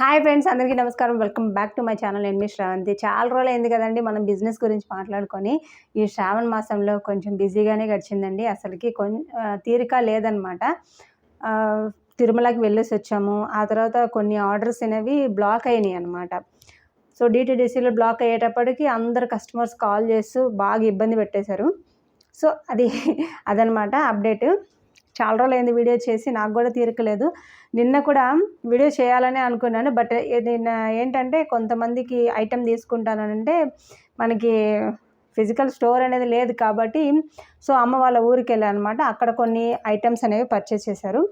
Hi friends అందరికీ నమస్కారం. Welcome back to my channel. నేను మీ శ్రావంతి. చాలా రోజులు అయింది కదండి మనం బిజినెస్ గురించి మాట్లాడుకొని. ఈ శ్రావణ మాసంలో కొంచెం బిజీగానే గడిచిందండి. అసలుకి కొం తీరిక లేదనమాట. తిరుమలకి వెళ్ళేసి వచ్చాము. ఆ తర్వాత కొన్ని ఆర్డర్స్ అనేవి బ్లాక్ అయినాయి అనమాట. సో డిటీడీసీలో బ్లాక్ అయ్యేటప్పటికి అందరు కస్టమర్స్ కాల్ చేస్తూ బాగా ఇబ్బంది పెట్టేశారు. సో అది అదనమాట అప్డేట్. చాలా రోజులు అయింది వీడియో చేసి నాకు కూడా తీరకలేదు నిన్న కూడా వీడియో చేయాలని అనుకున్నాను. బట్ నిన్న ఏంటంటే కొంతమందికి ఐటెం తీసుకుంటానంటే మనకి ఫిజికల్ స్టోర్ అనేది లేదు కాబట్టి సో అమ్మ వాళ్ళ ఊరికి వెళ్ళాను అనమాట అక్కడ కొన్ని ఐటమ్స్ అనేవి పర్చేస్ చేశారు.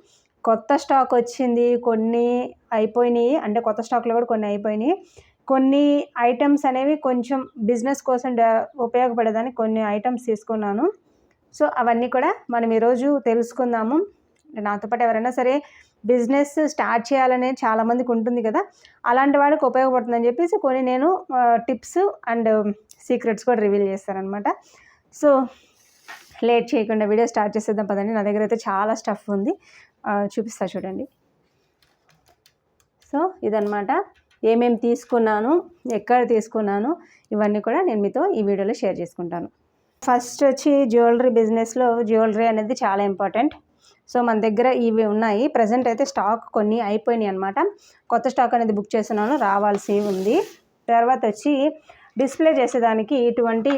కొత్త స్టాక్ వచ్చింది కొన్ని అయిపోయినాయి. అంటే కొత్త స్టాక్లో కూడా కొన్ని అయిపోయినాయి. కొన్ని ఐటమ్స్ అనేవి కొంచెం బిజినెస్ కోసం ఉపయోగపడేదాన్ని కొన్ని ఐటమ్స్ తీసుకున్నాను. సో అవన్నీ కూడా మనం ఈరోజు తెలుసుకుందాము. నాతో పాటు ఎవరైనా సరే బిజినెస్ స్టార్ట్ చేయాలనే చాలామందికి ఉంటుంది కదా అలాంటి వాళ్ళకి ఉపయోగపడుతుందని చెప్పేసి కొన్ని నేను టిప్స్ అండ్ సీక్రెట్స్ కూడా రివీల్ చేస్తానమాట సో లేట్ చేయకుండా వీడియో స్టార్ట్ చేసేద్దాం పదండి. నా దగ్గర అయితే చాలా స్టఫ్ ఉంది. చూపిస్తా చూడండి. సో ఇదనమాట ఏమేమి తీసుకున్నాను ఎక్కడ తీసుకున్నాను ఇవన్నీ కూడా నేను మీతో ఈ వీడియోలో షేర్ చేసుకుంటాను. ఫస్ట్ వచ్చి జ్యువెలరీ బిజినెస్లో జ్యువెలరీ అనేది చాలా ఇంపార్టెంట్. సో మన దగ్గర ఇవి ఉన్నాయి. ప్రజెంట్ అయితే స్టాక్ కొన్ని అయిపోయినాయి అనమాట కొత్త స్టాక్ అనేది బుక్ చేస్తున్నాను. రావాల్సి ఉంది. తర్వాత వచ్చి డిస్ప్లే చేసేదానికి ఇటువంటి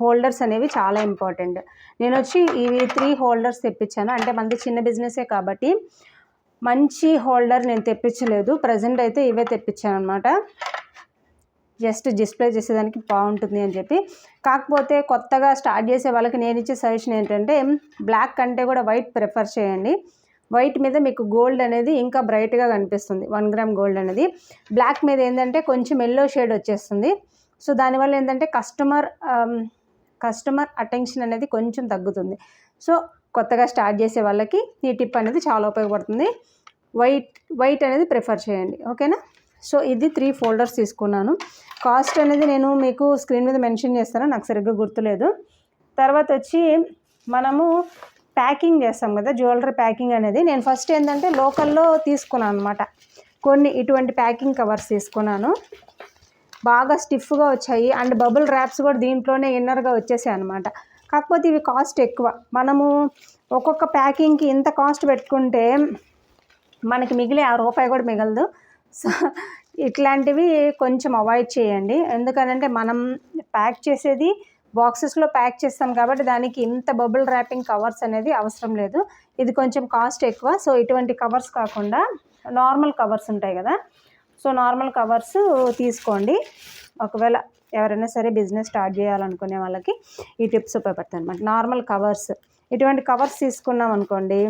హోల్డర్స్ అనేవి చాలా ఇంపార్టెంట్. నేను వచ్చి ఇవి త్రీ హోల్డర్స్ తెప్పించాను. అంటే మనది చిన్న బిజినెసే కాబట్టి మంచి హోల్డర్ నేను తెప్పించలేదు. ప్రజెంట్ అయితే ఇవే తెప్పించాను అనమాట జస్ట్ డిస్ప్లే చేసేదానికి బాగుంటుంది అని చెప్పి. కాకపోతే కొత్తగా స్టార్ట్ చేసే వాళ్ళకి నేను ఇచ్చే సజెషన్ ఏంటంటే బ్లాక్ కంటే కూడా వైట్ ప్రిఫర్ చేయండి. వైట్ మీద మీకు గోల్డ్ అనేది ఇంకా బ్రైట్గా కనిపిస్తుంది. వన్ గ్రామ్ గోల్డ్ అనేది. బ్లాక్ మీద ఏంటంటే కొంచెం ఎల్లో షేడ్ వచ్చేస్తుంది. సో దానివల్ల ఏంటంటే కస్టమర్ కస్టమర్ అటెన్షన్ అనేది కొంచెం తగ్గుతుంది. సో కొత్తగా స్టార్ట్ చేసే వాళ్ళకి ఈ టిప్ అనేది చాలా ఉపయోగపడుతుంది. వైట్ వైట్ అనేది ప్రిఫర్ చేయండి. ఓకేనా? సో ఇది త్రీ ఫోల్డర్స్ తీసుకున్నాను. కాస్ట్ అనేది నేను మీకు స్క్రీన్ మీద మెన్షన్ చేస్తాను. నాకు సరిగ్గా గుర్తులేదు. తర్వాత వచ్చి మనము ప్యాకింగ్ చేస్తాం కదా జ్యువెలరీ ప్యాకింగ్ అనేది. నేను ఫస్ట్ ఏంటంటే లోకల్లో తీసుకున్నాను అనమాట కొన్ని ఇటువంటి ప్యాకింగ్ కవర్స్ తీసుకున్నాను. బాగా స్టిఫ్గా వచ్చాయి. అండ్ బబుల్ ర్యాప్స్ కూడా దీంట్లోనే ఇన్నర్గా వచ్చేసాయి అనమాట కాకపోతే ఇవి కాస్ట్ ఎక్కువ. మనము ఒక్కొక్క ప్యాకింగ్కి ఇంత కాస్ట్ పెట్టుకుంటే మనకి మిగిలే ఆ రూపాయి కూడా మిగలదు. సో ఇట్లాంటివి కొంచెం అవాయిడ్ చేయండి. ఎందుకనంటే మనం ప్యాక్ చేసేది బాక్సెస్లో ప్యాక్ చేస్తాం కాబట్టి దానికి ఇంత బబుల్ ర్యాపింగ్ కవర్స్ అనేది అవసరం లేదు. ఇది కొంచెం కాస్ట్ ఎక్కువ. సో ఇటువంటి కవర్స్ కాకుండా నార్మల్ కవర్స్ ఉంటాయి కదా. సో నార్మల్ కవర్స్ తీసుకోండి. ఒకవేళ ఎవరైనా సరే బిజినెస్ స్టార్ట్ చేయాలనుకునే వాళ్ళకి ఈ టిప్స్ ఉపయోగపడతాయి అనమాట నార్మల్ కవర్స్. ఇటువంటి కవర్స్ తీసుకున్నాం అనుకోండి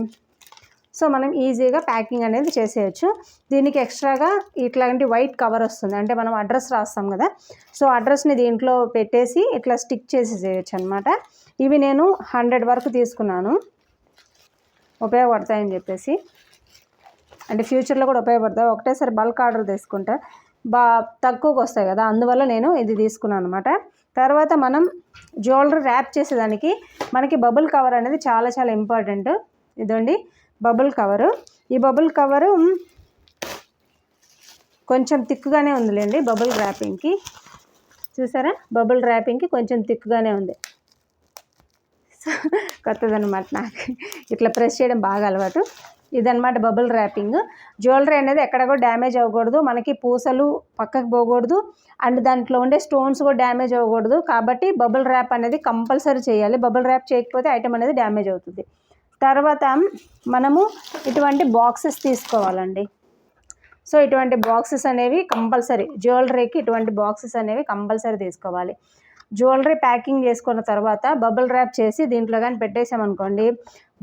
సో మనం ఈజీగా ప్యాకింగ్ అనేది చేసేయచ్చు. దీనికి ఎక్స్ట్రాగా ఇట్లాంటి వైట్ కవర్ వస్తుంది. అంటే మనం అడ్రస్ రాస్తాం కదా. సో అడ్రస్ని దీంట్లో పెట్టేసి ఇట్లా స్టిక్ చేసి చేయొచ్చు అనమాట ఇవి నేను హండ్రెడ్ వరకు తీసుకున్నాను. ఉపయోగపడతాయని చెప్పేసి. అంటే ఫ్యూచర్లో కూడా ఉపయోగపడతాయి. ఒకటేసారి బల్క్ ఆర్డర్ తీసుకుంటే బా తక్కువకి వస్తాయి కదా. అందువల్ల నేను ఇది తీసుకున్నాను అనమాట తర్వాత మనం జ్యువెలరీ ర్యాప్ చేసేదానికి మనకి బబుల్ కవర్ అనేది చాలా చాలా ఇంపార్టెంట్. ఇదండి. Bubble cover. ఈ బబుల్ కవరు కొంచెం థిక్గానే ఉందిలేండి బబుల్ ర్యాపింగ్కి. చూసారా? బబుల్ ర్యాపింగ్కి కొంచెం థిక్గానే ఉంది. కొత్తదనమాట నాకు. ఇట్లా ప్రెస్ చేయడం బాగా అలవాటు. ఇదనమాట బబుల్ ర్యాపింగ్. జ్యువెలరీ అనేది ఎక్కడ కూడా డ్యామేజ్ అవ్వకూడదు. మనకి పూసలు పక్కకు పోకూడదు. అండ్ దాంట్లో ఉండే స్టోన్స్ కూడా డ్యామేజ్ అవ్వకూడదు. కాబట్టి బబుల్ ర్యాప్ అనేది కంపల్సరీ చేయాలి. బబుల్ ర్యాప్ చేయకపోతే ఐటమ్ అనేది డ్యామేజ్ అవుతుంది. తర్వాత మనము ఇటువంటి బాక్సెస్ తీసుకోవాలండి. సో ఇటువంటి బాక్సెస్ అనేవి కంపల్సరీ జ్యువెలరీకి ఇటువంటి బాక్సెస్ అనేవి కంపల్సరీ తీసుకోవాలి. జ్యువెలరీ ప్యాకింగ్ చేసుకున్న తర్వాత బబుల్ ర్యాప్ చేసి దీంట్లో కానీ పెట్టేసామనుకోండి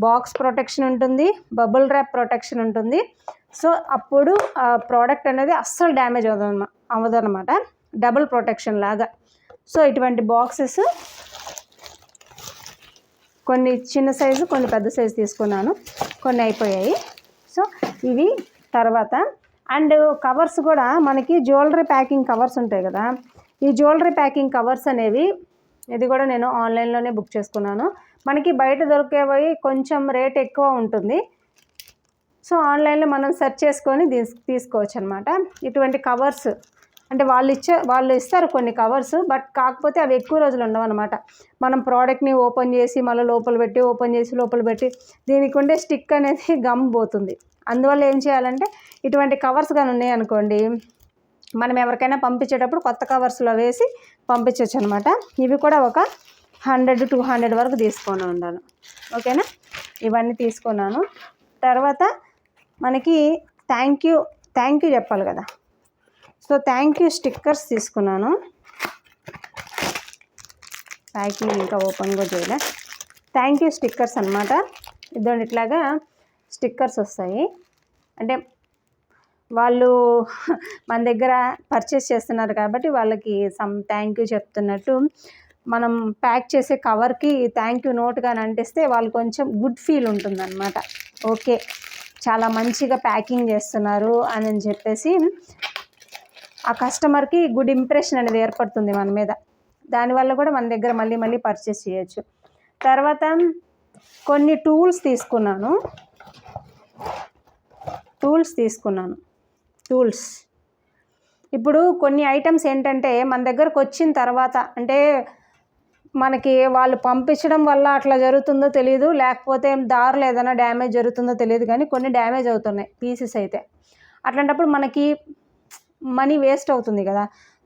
బాక్స్ ప్రొటెక్షన్ ఉంటుంది బబుల్ ర్యాప్ ప్రొటెక్షన్ ఉంటుంది. సో అప్పుడు ఆ ప్రోడక్ట్ అనేది అస్సలు డ్యామేజ్ అవ్వదు అవ్వదన్నమాట డబుల్ ప్రొటెక్షన్ లాగా. సో ఇటువంటి బాక్సెస్ కొన్ని చిన్న సైజు కొన్ని పెద్ద సైజు తీసుకున్నాను. కొన్ని అయిపోయాయి. సో ఇవి తర్వాత అండ్ కవర్స్ కూడా మనకి జ్యువెలరీ ప్యాకింగ్ కవర్స్ ఉంటాయి కదా. ఈ జ్యువెలరీ ప్యాకింగ్ కవర్స్ అనేవి ఇది కూడా నేను ఆన్లైన్లోనే బుక్ చేసుకున్నాను. మనకి బయట దొరికేవి కొంచెం రేట్ ఎక్కువ ఉంటుంది. సో ఆన్లైన్లో మనం సెర్చ్ చేసుకొని తీసుకోవచ్చు అనమాట ఇటువంటి కవర్స్ అంటే వాళ్ళు ఇచ్చే వాళ్ళు ఇస్తారు కొన్ని కవర్స్ బట్ కాకపోతే అవి ఎక్కువ రోజులు ఉండవు అనమాట మనం ప్రోడక్ట్ని ఓపెన్ చేసి మళ్ళీ లోపల పెట్టి ఓపెన్ చేసి లోపల పెట్టి దీనికి ఉండే స్టిక్ అనేది గమ్ పోతుంది. అందువల్ల ఏం చేయాలంటే ఇటువంటి కవర్స్ కానీ ఉన్నాయనుకోండి మనం ఎవరికైనా పంపించేటప్పుడు కొత్త కవర్స్లో వేసి పంపించవచ్చు అనమాట ఇవి కూడా ఒక హండ్రెడ్ టూ హండ్రెడ్ వరకు తీసుకొని ఉండాలి. ఓకేనా? ఇవన్నీ తీసుకున్నాను. తర్వాత మనకి థ్యాంక్ యూ థ్యాంక్ యూ చెప్పాలి కదా. సో థ్యాంక్ యూ స్టిక్కర్స్ తీసుకున్నాను. ప్యాకింగ్ ఇంకా ఓపెన్ కూడా చేయలే. థ్యాంక్ యూ స్టిక్కర్స్ అనమాట ఇదండి ఇట్లాగా స్టిక్కర్స్ వస్తాయి. అంటే వాళ్ళు మన దగ్గర పర్చేస్ చేస్తున్నారు కాబట్టి వాళ్ళకి సమ్ థ్యాంక్ యూ చెప్తున్నట్టు మనం ప్యాక్ చేసే కవర్కి థ్యాంక్ యూ నోట్ కానీ అంటిస్తే వాళ్ళు కొంచెం గుడ్ ఫీల్ ఉంటుందన్నమాట. ఓకే చాలా మంచిగా ప్యాకింగ్ చేస్తున్నారు అని చెప్పేసి ఆ కస్టమర్కి గుడ్ ఇంప్రెషన్ అనేది ఏర్పడుతుంది మన మీద. దానివల్ల కూడా మన దగ్గర మళ్ళీ మళ్ళీ పర్చేస్ చేయొచ్చు. తర్వాత కొన్ని టూల్స్ తీసుకున్నాను. టూల్స్ తీసుకున్నాను. టూల్స్. ఇప్పుడు కొన్ని ఐటమ్స్ ఏంటంటే మన దగ్గరకు వచ్చిన తర్వాత అంటే మనకి వాళ్ళు పంపించడం వల్ల అట్లా జరుగుతుందో తెలియదు లేకపోతే దారిలో ఏదైనా డ్యామేజ్ జరుగుతుందో తెలియదు కానీ కొన్ని డ్యామేజ్ అవుతున్నాయి పీసెస్ అయితే. అట్లాంటప్పుడు మనకి మనీ వేస్ట్ అవుతుంది కదా.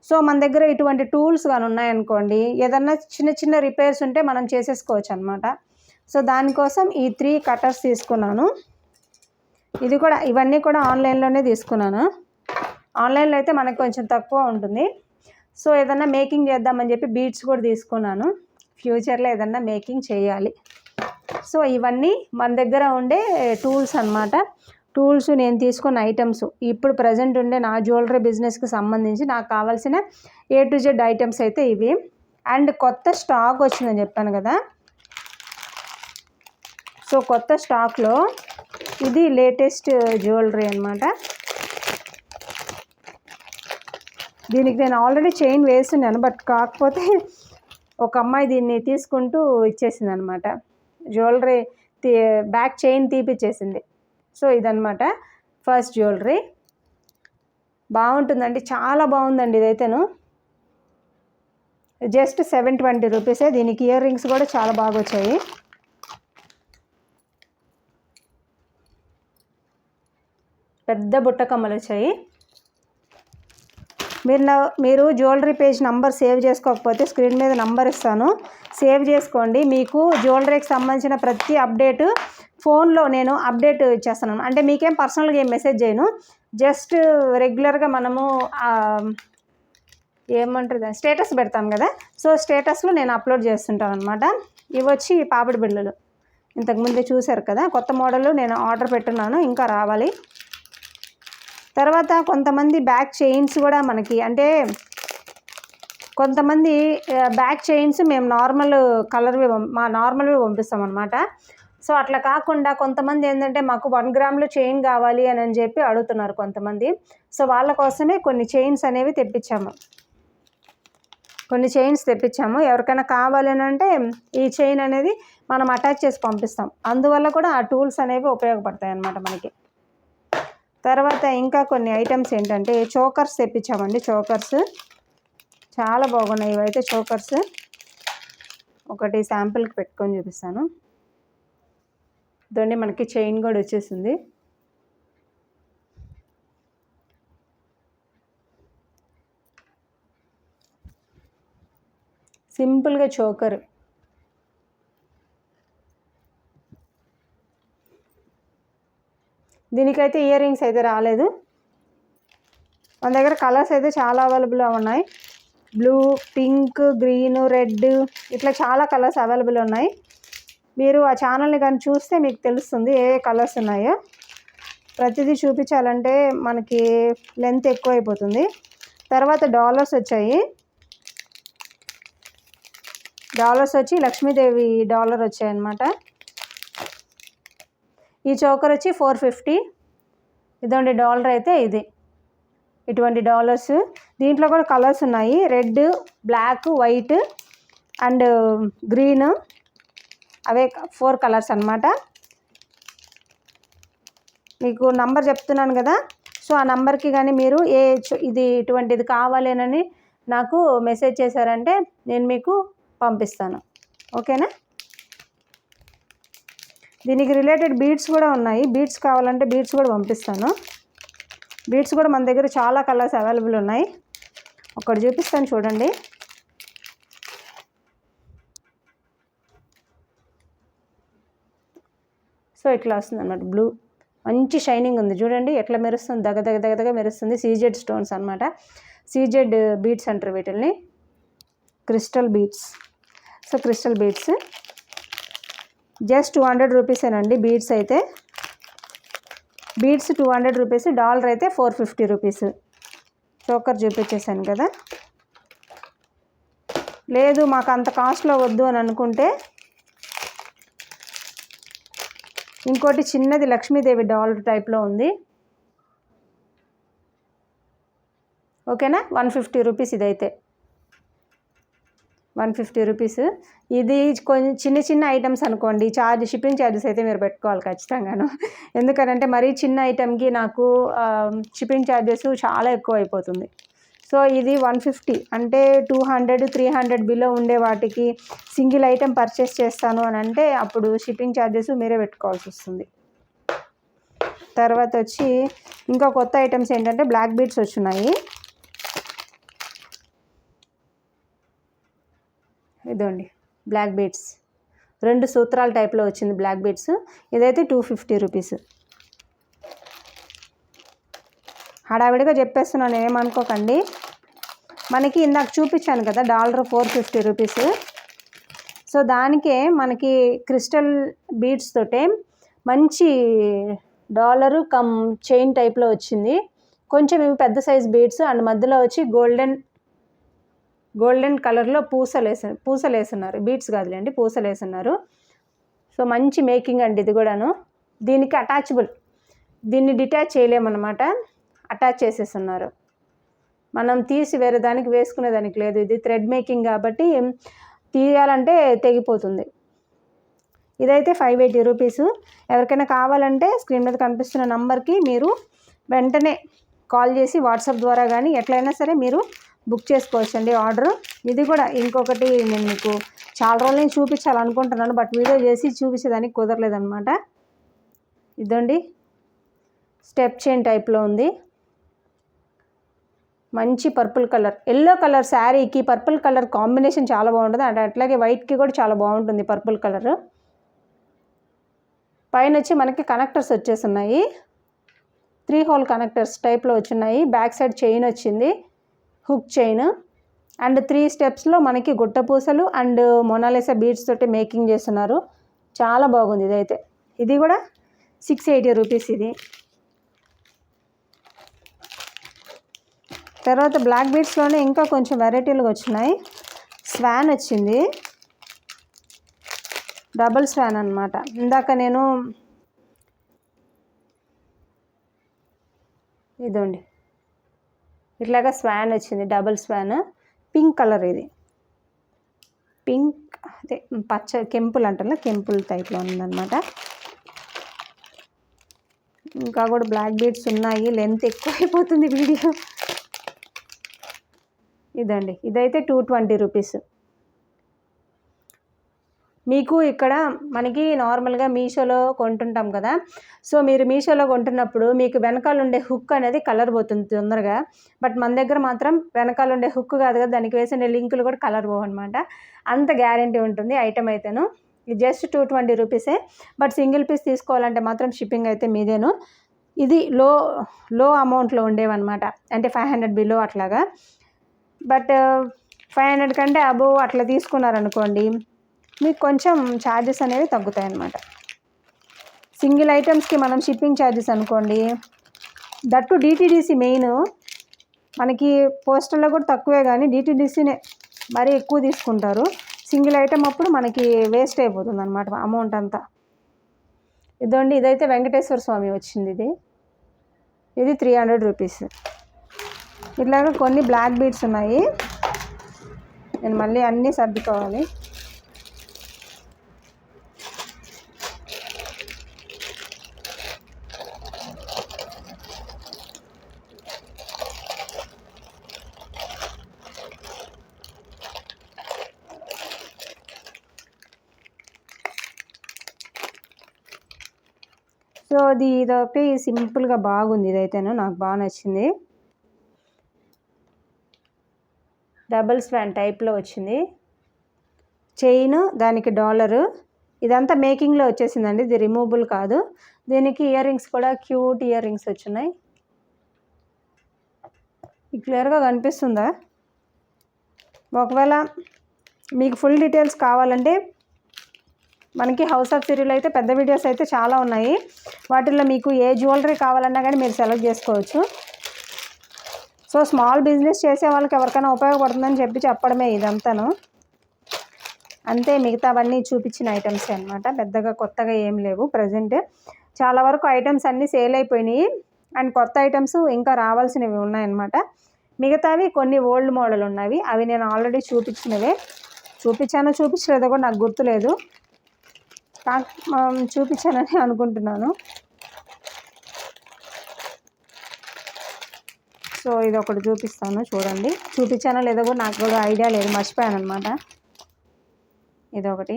సో మన దగ్గర ఇటువంటి టూల్స్ కానీ ఉన్నాయనుకోండి ఏదన్నా చిన్న చిన్న రిపేర్స్ ఉంటే మనం చేసేసుకోవచ్చు అనమాట సో దానికోసం ఈ త్రీ కటర్స్ తీసుకున్నాను. ఇది కూడా ఇవన్నీ కూడా ఆన్లైన్లోనే తీసుకున్నాను. ఆన్లైన్లో అయితే మనకు కొంచెం తక్కువ ఉంటుంది. సో ఏదన్నా మేకింగ్ చేద్దామని చెప్పి బీట్స్ కూడా తీసుకున్నాను. ఫ్యూచర్లో ఏదన్నా మేకింగ్ చేయాలి. సో ఇవన్నీ మన దగ్గర ఉండే టూల్స్ అనమాట. టూల్స్ నేను తీసుకున్న ఐటమ్స్. ఇప్పుడు ప్రజెంట్ ఉండే నా జ్యువెలరీ బిజినెస్కి సంబంధించి నాకు కావాల్సిన ఏ టు జెడ్ ఐటమ్స్ అయితే ఇవి. అండ్ కొత్త స్టాక్ వచ్చిందని చెప్పాను కదా. సో కొత్త స్టాక్లో ఇది లేటెస్ట్ జ్యువెలరీ అనమాట దీనికి నేను ఆల్రెడీ చైన్ వేస్తున్నాను. బట్ కాకపోతే ఒక అమ్మాయి దీన్ని తీసుకుంటూ ఇచ్చేసింది అనమాట జ్యువెలరీ తీ బ్యాక్ చైన్ తీపిచ్చేసింది. సో ఇదనమాట ఫస్ట్ జ్యువెలరీ. బాగుంటుందండి. చాలా బాగుందండి ఇదైతేను. జస్ట్ సెవెన్ ట్వంటీ రూపీసే. దీనికి ఇయర్ రింగ్స్ కూడా చాలా బాగా వచ్చాయి పెద్ద బుట్ట కమ్మలు వచ్చాయి మీరు నా మీరు జ్యువెలరీ పేజ్ నంబర్ సేవ్ చేసుకోకపోతే స్క్రీన్ మీద నంబర్ ఇస్తాను. సేవ్ చేసుకోండి. మీకు జ్యువెలరీకి సంబంధించిన ప్రతి అప్డేటు ఫోన్లో నేను అప్డేట్ ఇచ్చేస్తున్నాను అంటే మీకేం పర్సనల్గా ఏం మెసేజ్ చేయను. జస్ట్ రెగ్యులర్గా మనము ఏమంటారు స్టేటస్ పెడతాం కదా. సో స్టేటస్లో నేను అప్లోడ్ చేస్తుంటాను అనమాట ఇవి వచ్చి పాపిడి బిళ్ళలు. ఇంతకుముందే చూశారు కదా. కొత్త మోడల్ నేను ఆర్డర్ పెట్టున్నాను ఇంకా రావాలి. తర్వాత కొంతమంది బ్యాక్ చైన్స్ కూడా మనకి అంటే కొంతమంది బ్యాక్ చైన్స్ మేము నార్మల్ కలర్వి మా నార్మల్వి పంపిస్తాం అనమాట సో అట్లా కాకుండా కొంతమంది ఏంటంటే మాకు వన్ గ్రామ్లో చైన్ కావాలి అని అని చెప్పి అడుగుతున్నారు కొంతమంది. సో వాళ్ళ కోసమే కొన్ని చైన్స్ అనేవి తెప్పించాము. కొన్ని చైన్స్ తెప్పించాము. ఎవరికైనా కావాలని అంటే ఈ చైన్ అనేది మనం అటాచ్ చేసి పంపిస్తాం. అందువల్ల కూడా ఆ టూల్స్ అనేవి ఉపయోగపడతాయి అన్నమాట మనకి. తర్వాత ఇంకా కొన్ని ఐటమ్స్ ఏంటంటే చోకర్స్ తెప్పించామండి. చోకర్స్ చాలా బాగున్నాయి. ఇవైతే చోకర్స్ ఒకటి శాంపిల్కి పెట్టుకొని చూపిస్తాను. ఇదండి మనకి చైన్ కూడా వచ్చేసింది. సింపుల్గా చోకర్. దీనికైతే ఇయర్ రింగ్స్ అయితే రాలేదు. మన దగ్గర కలర్స్ అయితే చాలా అవైలబుల్గా ఉన్నాయి. బ్లూ పింక్ గ్రీన్ రెడ్ ఇట్లా చాలా కలర్స్ అవైలబుల్ ఉన్నాయి. మీరు ఆ ఛానల్ని కానీ చూస్తే మీకు తెలుస్తుంది ఏ కలర్స్ ఉన్నాయో. ప్రతిదీ చూపించాలంటే మనకి లెంత్ ఎక్కువ అయిపోతుంది తర్వాత డాలర్స్ వచ్చాయి. డాలర్స్ వచ్చి లక్ష్మీదేవి డాలర్ వచ్చాయి అన్నమాట ఈ చోకర్ వచ్చి ఫోర్ ఫిఫ్టీ ఇదండి డాలర్ అయితే ఇది. ఇటువంటి డాలర్స్ దీంట్లో కూడా కలర్స్ ఉన్నాయి. Red black white and green away four colours అనమాట మీకు నంబర్ చెప్తున్నాను కదా. సో ఆ నంబర్కి కానీ మీరు ఏ ఇది ఇటువంటిది కావాలేనని నాకు మెసేజ్ చేశారంటే నేను మీకు పంపిస్తాను. ఓకేనా? దీనికి రిలేటెడ్ బీడ్స్ కూడా ఉన్నాయి. బీడ్స్ కావాలంటే బీడ్స్ కూడా పంపిస్తాను. బీడ్స్ కూడా మన దగ్గర చాలా కలర్స్ అవైలబుల్ ఉన్నాయి. ఒకటి చూపిస్తాను చూడండి. సో ఇట్లా వస్తుంది అన్నమాట బ్లూ. మంచి షైనింగ్ ఉంది. చూడండి ఎట్లా మెరుస్తుంది. దగ్గ దగ్గ దగ్గ దగ్గ మెరుస్తుంది. సీజెడ్ స్టోన్స్ అనమాట సీజెడ్ బీట్స్ అంటారు వీటిల్ని. Crystal beads. So crystal beads. Just two hundred రూపీసేనండి beads అయితే. Beads two hundred rupees dollar అయితే ఫోర్ ఫిఫ్టీ రూపీస్. చోకర్ చూపించేశాను కదా. లేదు మాకు అంత కాస్ట్లో వద్దు అని అనుకుంటే ఇంకోటి చిన్నది లక్ష్మీదేవి డాలర్ టైప్లో ఉంది. ఓకేనా? వన్ ఫిఫ్టీ రూపీస్ ఇదైతే. One fifty rupees. ఇది కొంచెం చిన్న చిన్న ఐటమ్స్ అనుకోండి. ఛార్జ్ షిప్పింగ్ ఛార్జెస్ అయితే మీరు పెట్టుకోవాలి ఖచ్చితంగాను. ఎందుకనంటే మరీ చిన్న ఐటమ్కి నాకు షిప్పింగ్ ఛార్జెస్ చాలా ఎక్కువ అయిపోతుంది సో ఇది వన్ ఫిఫ్టీ. అంటే two hundred three hundred below ఉండే వాటికి సింగిల్ ఐటెం పర్చేస్ చేస్తాను అని అంటే అప్పుడు షిప్పింగ్ ఛార్జెస్ మీరే పెట్టుకోవాల్సి వస్తుంది. తర్వాత వచ్చి ఇంకా కొత్త ఐటమ్స్ ఏంటంటే బ్లాక్ బీడ్స్ వచ్చినాయి. ఇదండి బ్లాక్ బీడ్స్. రెండు సూత్రాల టైప్లో వచ్చింది బ్లాక్ బీడ్స్. ఇదైతే టూ ఫిఫ్టీ రూపీస్. హడావిడిగా చెప్పేస్తున్నాను ఏమనుకోకండి. మనకి ఇందాక చూపించాను కదా dollar four fifty rupees so దానికే మనకి క్రిస్టల్ బీడ్స్ తోటే మంచి డాలరు కమ్ చైన్ టైప్లో వచ్చింది. కొంచెం ఇవి పెద్ద సైజ్ బీడ్స్ అండ్ మధ్యలో వచ్చి గోల్డెన్ గోల్డెన్ కలర్లో పూసలు పూసలేసున్నారు బీడ్స్ కాదులేండి పూసలేసున్నారు సో మంచి మేకింగ్ అండి ఇది కూడాను. దీనికి అటాచబుల్ దీన్ని డిటాచ్ చేయలేమన్నమాట. అటాచ్ చేసేస్తున్నారు. మనం తీసి వేరే దానికి వేసుకునే దానికి లేదు. ఇది థ్రెడ్ మేకింగ్ కాబట్టి తీయాలంటే తెగిపోతుంది. ఇదైతే ఫైవ్ ఎయిటీ రూపీస్ ఎవరికైనా కావాలంటే స్క్రీన్ మీద కనిపిస్తున్న నంబర్కి మీరు వెంటనే కాల్ చేసి వాట్సాప్ ద్వారా కానీ ఎట్లయినా సరే మీరు బుక్ చేసుకోవచ్చండి ఆర్డర్ ఇది కూడా ఇంకొకటి నేను మీకు చాలా రోజుల నుంచి చూపించాలనుకుంటున్నాను బట్ వీడియో చేసి చూపించేదానికి కుదరలేదనమాట ఇదండి. స్టెప్ చైన్ టైప్లో ఉంది. మంచి పర్పుల్ కలర్. ఎల్లో కలర్ శారీకి పర్పుల్ కలర్ కాంబినేషన్ చాలా బాగుంటుంది. అండ్ అట్లాగే వైట్కి కూడా చాలా బాగుంటుంది పర్పుల్ కలర్. పైన వచ్చి మనకి కనెక్టర్స్ వచ్చేస్తున్నాయి త్రీ హోల్ కనెక్టర్స్ టైప్లో వచ్చున్నాయి బ్యాక్ సైడ్ చైన్ వచ్చింది. Hook chain. అండ్ త్రీ స్టెప్స్లో మనకి గుట్టపూసలు అండ్ మొనాలిసా బీడ్స్ తోటి మేకింగ్ చేస్తున్నారు. చాలా బాగుంది ఇదైతే. ఇది కూడా సిక్స్ ఎయిటీ రూపీస్ ఇది. తర్వాత బ్లాక్ బీట్స్లోనే ఇంకా కొంచెం వెరైటీలుగా వచ్చినాయి. స్వాన్ వచ్చింది. డబుల్ స్వాన్ అనమాట ఇందాక నేను ఇదండి. ఇట్లాగా స్వాన్ వచ్చింది డబుల్ స్వాన్ పింక్ కలర్ ఇది. పింక్ అదే పచ్చ కెంపుల్ అంటారు కెంపుల్ టైప్లో ఉందన్నమాట. ఇంకా కూడా బ్లాక్ బీడ్స్ ఉన్నాయి. లెంత్ ఎక్కువ అయిపోతుంది వీడియో. ఇదండి. ఇదైతే టూ ట్వంటీ రూపీస్ మీకు ఇక్కడ మనకి నార్మల్గా మీషోలో కొంటుంటాం కదా. సో మీరు మీషోలో కొంటున్నప్పుడు మీకు వెనకాల ఉండే హుక్ అనేది కలర్ పోతుంది తొందరగా. బట్ మన దగ్గర మాత్రం వెనకాల ఉండే హుక్ కాదు కదా. దానికి వేసిన లింకులు కూడా కలర్ పోవు అనమాట అంత గ్యారంటీ ఉంటుంది ఐటమ్ అయితేను. ఇది జస్ట్ టూ ట్వంటీ రూపీసే బట్ సింగిల్ పీస్ తీసుకోవాలంటే మాత్రం షిప్పింగ్ అయితే మీదేను. ఇది లో లో అమౌంట్లో ఉండేవన్నమాట. అంటే ఫైవ్ హండ్రెడ్ బిలో అట్లాగా. బట్ ఫైవ్ హండ్రెడ్ కంటే అబోవ్ అట్లా తీసుకున్నారనుకోండి మీకు కొంచెం ఛార్జెస్ అనేవి తగ్గుతాయి అన్నమాట సింగిల్ ఐటమ్స్కి మనం షిప్పింగ్ ఛార్జెస్ అనుకోండి దట్టు డిటీడీసీ మెయిన్ మనకి పోస్టల్లో కూడా తక్కువే కానీ డిటీడీసీనే మరీ ఎక్కువ తీసుకుంటారు. సింగిల్ ఐటమ్ అప్పుడు మనకి వేస్ట్ అయిపోతుంది అనమాట అమౌంట్ అంతా. ఇదండి ఇదైతే వెంకటేశ్వర స్వామి వచ్చింది ఇది. ఇది త్రీ హండ్రెడ్ రూపీస్ ఇట్లాగ కొన్ని బ్లాక్ బీడ్స్ ఉన్నాయి. నేను మళ్ళీ అన్నీ సర్దుకోవాలి. సో ఇది ఇదొక సింపుల్గా బాగుంది. ఇదైతేనో నాకు బాగా నచ్చింది. డబుల్ స్వాన్ టైప్లో వచ్చింది. చైన్ దానికి డాలరు. ఇదంతా మేకింగ్లో వచ్చేసిందండి. ఇది రిమూవబుల్ కాదు. దీనికి ఇయర్ రింగ్స్ కూడా క్యూట్ ఇయర్ రింగ్స్ వచ్చినాయి. క్లియర్గా కనిపిస్తుందా? ఒకవేళ మీకు ఫుల్ డీటెయిల్స్ కావాలంటే మనకి హౌస్ ఆఫ్ సిరీలో అయితే పెద్ద వీడియోస్ అయితే చాలా ఉన్నాయి. వాటిల్లో మీకు ఏ జ్యువెలరీ కావాలన్నా కానీ మీరు సెలెక్ట్ చేసుకోవచ్చు. సో స్మాల్ బిజినెస్ చేసే వాళ్ళకి ఎవరికైనా ఉపయోగపడుతుందని చెప్పి చెప్పడమే ఇదంతాను. అంతే మిగతావన్నీ చూపించిన ఐటమ్స్ అనమాట పెద్దగా కొత్తగా ఏం లేవు ప్రజెంట్ చాలా వరకు ఐటమ్స్ అన్నీ సేల్ అయిపోయినాయి. అండ్ కొత్త ఐటమ్స్ ఇంకా రావాల్సినవి ఉన్నాయన్నమాట. మిగతావి కొన్ని ఓల్డ్ మోడల్ ఉన్నవి. అవి నేను ఆల్రెడీ చూపించినవే. చూపించానో చూపించలేదో కూడా నాకు గుర్తులేదు. చూపించానని అనుకుంటున్నాను. సో ఇది ఒకటి చూపిస్తాను చూడండి. చూపించానో లేదో కూడా నాకు కూడా ఐడియా లేదు మర్చిపోయాను అనమాట ఇదొకటి.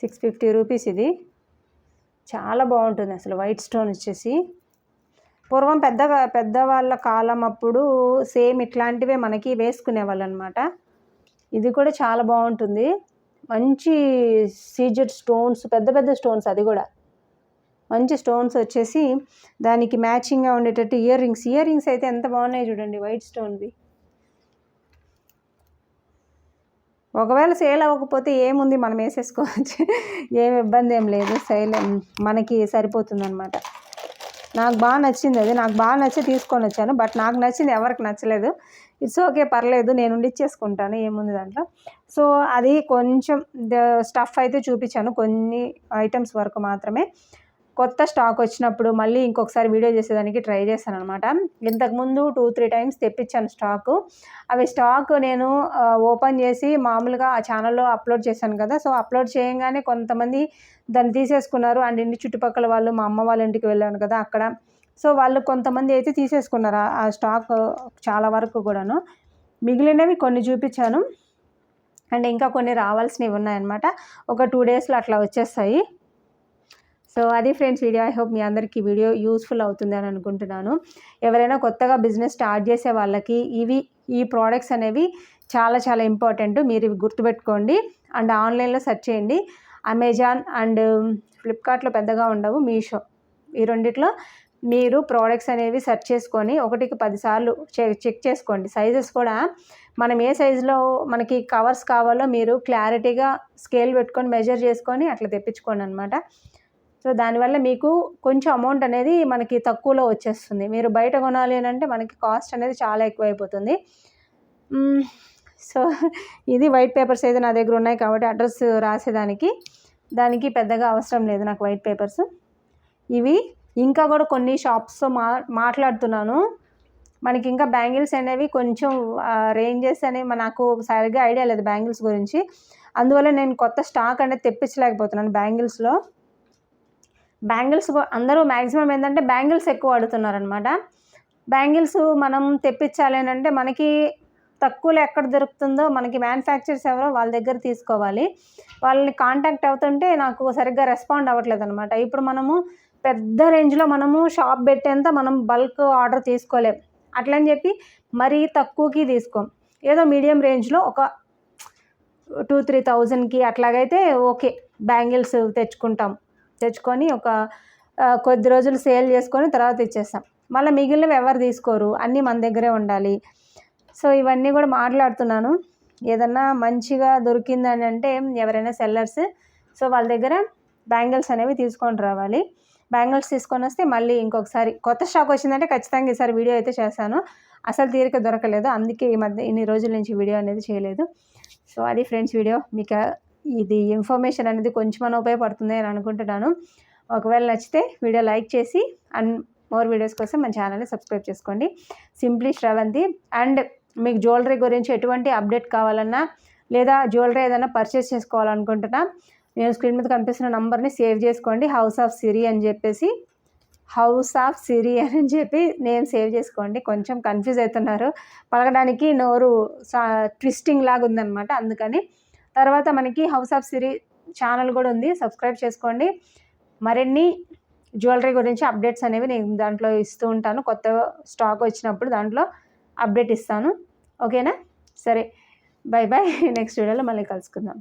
సిక్స్ ఫిఫ్టీ రూపీస్ ఇది. చాలా బాగుంటుంది అసలు వైట్ స్టోన్ వచ్చేసి. పూర్వం పెద్దగా పెద్దవాళ్ళ కాలం అప్పుడు సేమ్ ఇట్లాంటివే మనకి వేసుకునేవాళ్ళు అనమాట ఇది కూడా చాలా బాగుంటుంది. మంచి సీజెడ్ స్టోన్స్ పెద్ద పెద్ద స్టోన్స్ అది కూడా. మంచి స్టోన్స్ వచ్చేసి దానికి మ్యాచింగ్గా ఉండేటట్టు ఇయర్ రింగ్స్. ఇయర్ రింగ్స్ అయితే ఎంత బాగున్నాయి చూడండి వైట్ స్టోన్వి. ఒకవేళ సేల్ అవ్వకపోతే ఏముంది మనం వేసేసుకోవచ్చు. ఏం ఇబ్బంది ఏం లేదు సేల్ మనకి సరిపోతుందనమాట నాకు బాగా నచ్చింది అది. నాకు బాగా నచ్చి తీసుకొని వచ్చాను బట్ నాకు నచ్చింది ఎవరికి నచ్చలేదు. ఇట్స్ ఓకే పర్లేదు నేను ఇచ్చేసుకుంటాను ఏముంది దాంట్లో. సో అది కొంచెం స్టఫ్ అయితే చూపించాను కొన్ని ఐటమ్స్ వరకు మాత్రమే. కొత్త స్టాక్ వచ్చినప్పుడు మళ్ళీ ఇంకొకసారి వీడియో చేసేదానికి ట్రై చేశాను అనమాట ఇంతకుముందు టూ త్రీ టైమ్స్ తెప్పించాను స్టాకు. అవి స్టాక్ నేను ఓపెన్ చేసి మామూలుగా ఆ ఛానల్లో అప్లోడ్ చేశాను కదా సో అప్లోడ్ చేయగానే కొంతమంది దాన్ని తీసేసుకున్నారు. అండ్ ఇంటి చుట్టుపక్కల వాళ్ళు మా అమ్మ వాళ్ళ ఇంటికి వెళ్ళాను కదా అక్కడ. సో వాళ్ళు కొంతమంది అయితే తీసేసుకున్నారు ఆ స్టాక్ చాలా వరకు కూడాను. మిగిలినవి కొన్ని చూపించాను. అండ్ ఇంకా కొన్ని రావాల్సినవి ఉన్నాయన్నమాట. ఒక టూ డేస్లో అట్లా వచ్చేస్తాయి. సో అది ఫ్రెండ్స్ వీడియో ఐ హోప్ మీ అందరికీ వీడియో యూస్ఫుల్ అవుతుంది అని అనుకుంటున్నాను. ఎవరైనా కొత్తగా బిజినెస్ స్టార్ట్ చేసే వాళ్ళకి ఇవి ఈ ప్రోడక్ట్స్ అనేవి చాలా చాలా ఇంపార్టెంట్. మీరు ఇవి గుర్తుపెట్టుకోండి అండ్ ఆన్లైన్లో సెర్చ్ చేయండి. అమెజాన్ అండ్ ఫ్లిప్కార్ట్లో పెద్దగా ఉండవు మీషో. ఈ రెండిట్లో మీరు ప్రోడక్ట్స్ అనేవి సెర్చ్ చేసుకొని ఒకటికి పదిసార్లు చెక్ చేసుకోండి. సైజెస్ కూడా మనం ఏ సైజులో మనకి కవర్స్ కావాలో మీరు క్లారిటీగా స్కేల్ పెట్టుకొని మెజర్ చేసుకొని అట్లా తెప్పించుకోండి అనమాట సో దానివల్ల మీకు కొంచెం అమౌంట్ అనేది మనకి తక్కువలో వచ్చేస్తుంది. మీరు బయట కొనాలి అని అంటే మనకి కాస్ట్ అనేది చాలా ఎక్కువైపోతుంది. సో ఇది వైట్ పేపర్స్ అయితే నా దగ్గర ఉన్నాయి కాబట్టి అడ్రస్ రాసేదానికి. దానికి పెద్దగా అవసరం లేదు నాకు వైట్ పేపర్స్ ఇవి ఇంకా కూడా కొన్ని షాప్స్తో మా మాట్లాడుతున్నాను. మనకి ఇంకా బ్యాంగిల్స్ అనేవి కొంచెం రేంజెస్ అనేవి నాకు సరిగ్గా ఐడియా లేదు బ్యాంగిల్స్ గురించి. అందువల్ల నేను కొత్త స్టాక్ అనేది తెప్పించలేకపోతున్నాను బ్యాంగిల్స్లో బ్యాంగిల్స్ అందరూ మ్యాక్సిమం ఏంటంటే బ్యాంగిల్స్ ఎక్కువ అడుగుతున్నారనమాట బ్యాంగిల్స్ మనం తెప్పించాలి అంటే మనకి తక్కువలో ఎక్కడ దొరుకుతుందో మనకి మ్యానుఫ్యాక్చర్స్ ఎవరో వాళ్ళ దగ్గర తీసుకోవాలి. వాళ్ళని కాంటాక్ట్ అవుతుంటే నాకు సరిగ్గా రెస్పాండ్ అవ్వట్లేదు అనమాట ఇప్పుడు మనము పెద్ద రేంజ్లో మనము షాప్ పెట్టేంత మనం బల్క్ ఆర్డర్ తీసుకోలేం. అట్లని చెప్పి మరీ తక్కువకి తీసుకోం. ఏదో మీడియం రేంజ్లో ఒక టూ త్రీ థౌజండ్కి అట్లాగైతే ఓకే బ్యాంగిల్స్ తెచ్చుకుంటాం. తెచ్చుకొని ఒక కొద్ది రోజులు సేల్ చేసుకొని తర్వాత ఇచ్చేస్తాం. మళ్ళీ మిగిలినవి ఎవరు తీసుకోరు అన్నీ మన దగ్గరే ఉండాలి. సో ఇవన్నీ కూడా మాట్లాడుతున్నాను. ఏదన్నా మంచిగా దొరికిందని అంటే ఎవరైనా సెల్లర్స్ సో వాళ్ళ దగ్గర బ్యాంగిల్స్ అనేవి తీసుకొని రావాలి. బ్యాంగిల్స్ తీసుకొని వస్తే మళ్ళీ ఇంకొకసారి కొత్త స్టాక్ వచ్చిందంటే ఖచ్చితంగా ఈసారి వీడియో అయితే చేశాను అసలు తీరిక దొరకలేదు అందుకే ఈ మధ్య ఇన్ని రోజుల నుంచి వీడియో అనేది చేయలేదు. సో అది ఫ్రెండ్స్ వీడియో మీకు ఇది ఇన్ఫర్మేషన్ అనేది కొంచెం ఉపయోగపడుతుంది అని అనుకుంటున్నాను. ఒకవేళ నచ్చితే వీడియో లైక్ చేసి అండ్ మోర్ వీడియోస్ కోసం మన ఛానల్ని సబ్స్క్రైబ్ చేసుకోండి. సింప్లీ శ్రవంతి. అండ్ మీకు జ్యువెలరీ గురించి ఎటువంటి అప్డేట్ కావాలన్నా లేదా జ్యువెలరీ ఏదైనా పర్చేస్ చేసుకోవాలనుకుంటున్నా నేను స్క్రీన్ మీద కనిపిస్తున్న నంబర్ని సేవ్ చేసుకోండి. హౌస్ ఆఫ్ సిరి అని చెప్పేసి హౌస్ ఆఫ్ సిరి అని చెప్పి నేను సేవ్ చేసుకోండి. కొంచెం కన్ఫ్యూజ్ అవుతున్నారు. పలకడానికి నోరు ట్విస్టింగ్ లాగా ఉందన్నమాట అందుకని తర్వాత మనకి హౌస్ ఆఫ్ సిరి ఛానల్ కూడా ఉంది. సబ్స్క్రైబ్ చేసుకోండి. మరిన్ని జ్యువెలరీ గురించి అప్డేట్స్ అనేవి నేను దాంట్లో ఇస్తూ ఉంటాను. కొత్త స్టాక్ వచ్చినప్పుడు దాంట్లో అప్డేట్ ఇస్తాను. ఓకేనా సరే. బై బాయ్ నెక్స్ట్ వీడియోలో మళ్ళీ కలుసుకుందాం.